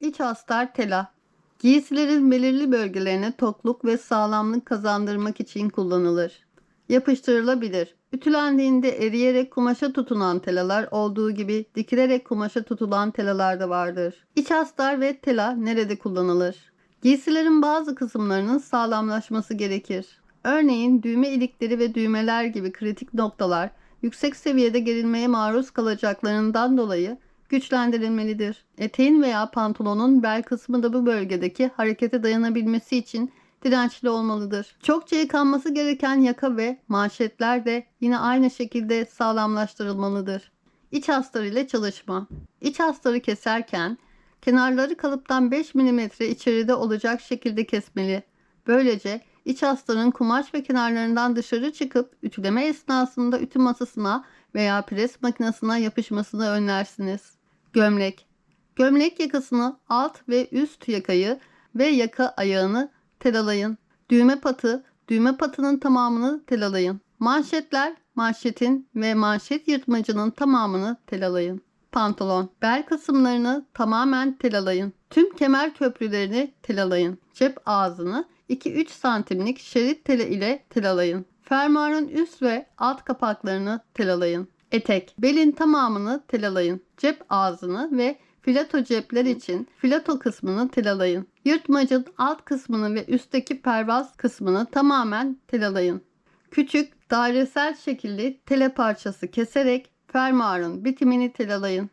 İç astar tela. Giysilerin belirli bölgelerine tokluk ve sağlamlık kazandırmak için kullanılır. Yapıştırılabilir. Ütülendiğinde eriyerek kumaşa tutunan telalar olduğu gibi dikilerek kumaşa tutulan telalar da vardır. İç astar ve tela nerede kullanılır? Giysilerin bazı kısımlarının sağlamlaşması gerekir. Örneğin düğme ilikleri ve düğmeler gibi kritik noktalar yüksek seviyede gerilmeye maruz kalacaklarından dolayı güçlendirilmelidir. Eteğin veya pantolonun bel kısmı da bu bölgedeki harekete dayanabilmesi için dirençli olmalıdır. Çokça yıkanması gereken yaka ve manşetler de yine aynı şekilde sağlamlaştırılmalıdır. İç astar ile çalışma. İç astarı keserken kenarları kalıptan 5 mm içeride olacak şekilde kesmeli. Böylece iç astarın kumaş ve kenarlarından dışarı çıkıp ütüleme esnasında ütü masasına veya pres makinesine yapışmasını önlersiniz. Gömlek. Gömlek yakasını alt ve üst yakayı ve yaka ayağını telalayın. Düğme patı, düğme patının tamamını telalayın. Manşetler, manşetin ve manşet yırtmacının tamamını telalayın. Pantolon, bel kısımlarını tamamen telalayın. Tüm kemer köprülerini telalayın. Cep ağzını 2-3 santimlik şerit tela ile telalayın. Fermuarın üst ve alt kapaklarını telalayın. Etek, belin tamamını telalayın. Cep ağzını ve filato cepler için filato kısmını telalayın. Yırtmacın alt kısmını ve üstteki pervaz kısmını tamamen telalayın. Küçük dairesel şekilli tele parçası keserek fermuarın bitimini telalayın.